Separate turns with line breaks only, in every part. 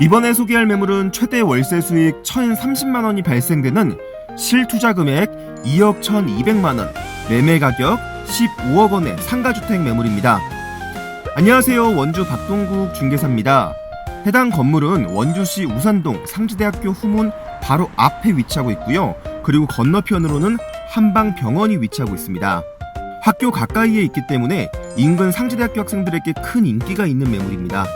이번에 소개할 매물은 최대 월세 수익 1,030만 원이 발생되는 실투자 금액 2억 1,200만 원, 매매 가격 15억 원의 상가주택 매물입니다. 안녕하세요. 원주 박동국 중개사입니다. 해당 건물은 원주시 우산동 상지대학교 후문 바로 앞에 위치하고 있고요. 그리고 건너편으로는 한방병원이 위치하고 있습니다. 학교 가까이에 있기 때문에 인근 상지대학교 학생들에게 큰 인기가 있는 매물입니다.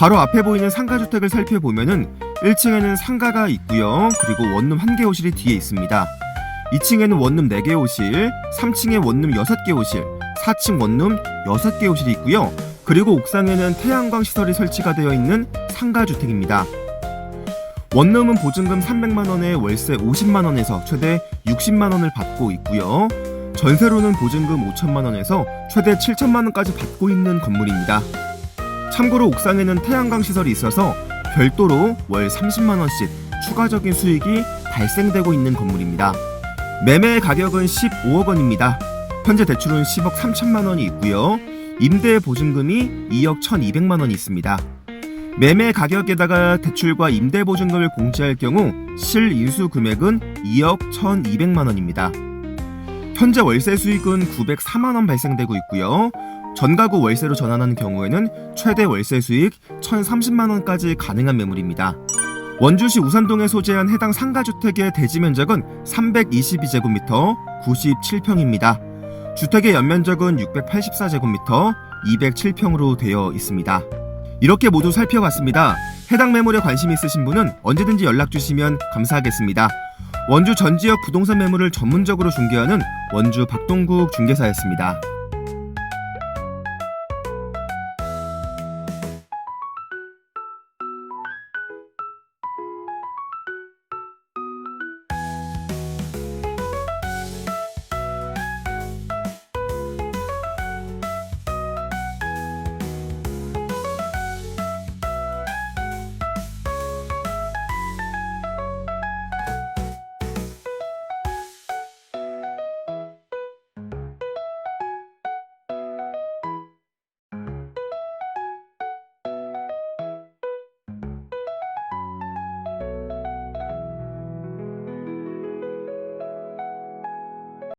바로 앞에 보이는 상가주택을 살펴보면은 1층에는 상가가 있고요. 그리고 원룸 1개 호실이 뒤에 있습니다. 2층에는 원룸 4개 호실, 3층에 원룸 6개 호실, 4층 원룸 6개 호실이 있고요. 그리고 옥상에는 태양광 시설이 설치가 되어 있는 상가주택입니다. 원룸은 보증금 300만 원에 월세 50만 원에서 최대 60만 원을 받고 있고요. 전세로는 보증금 5천만 원에서 최대 7천만 원까지 받고 있는 건물입니다. 참고로 옥상에는 태양광 시설이 있어서 별도로 월 30만 원씩 추가적인 수익이 발생되고 있는 건물입니다. 매매 가격은 15억 원입니다. 현재 대출은 10억 3천만 원이 있고요. 임대 보증금이 2억 1,200만 원이 있습니다. 매매 가격에다가 대출과 임대 보증금을 공제할 경우 실인수 금액은 2억 1,200만 원입니다. 현재 월세 수익은 904만 원 발생되고 있고요. 전가구 월세로 전환하는 경우에는 최대 월세 수익 1,030만 원까지 가능한 매물입니다. 원주시 우산동에 소재한 해당 상가주택의 대지 면적은 322제곱미터 97평입니다. 주택의 연면적은 684제곱미터 207평으로 되어 있습니다. 이렇게 모두 살펴봤습니다. 해당 매물에 관심 있으신 분은 언제든지 연락 주시면 감사하겠습니다. 원주 전 지역 부동산 매물을 전문적으로 중개하는 원주 박동국 중개사였습니다.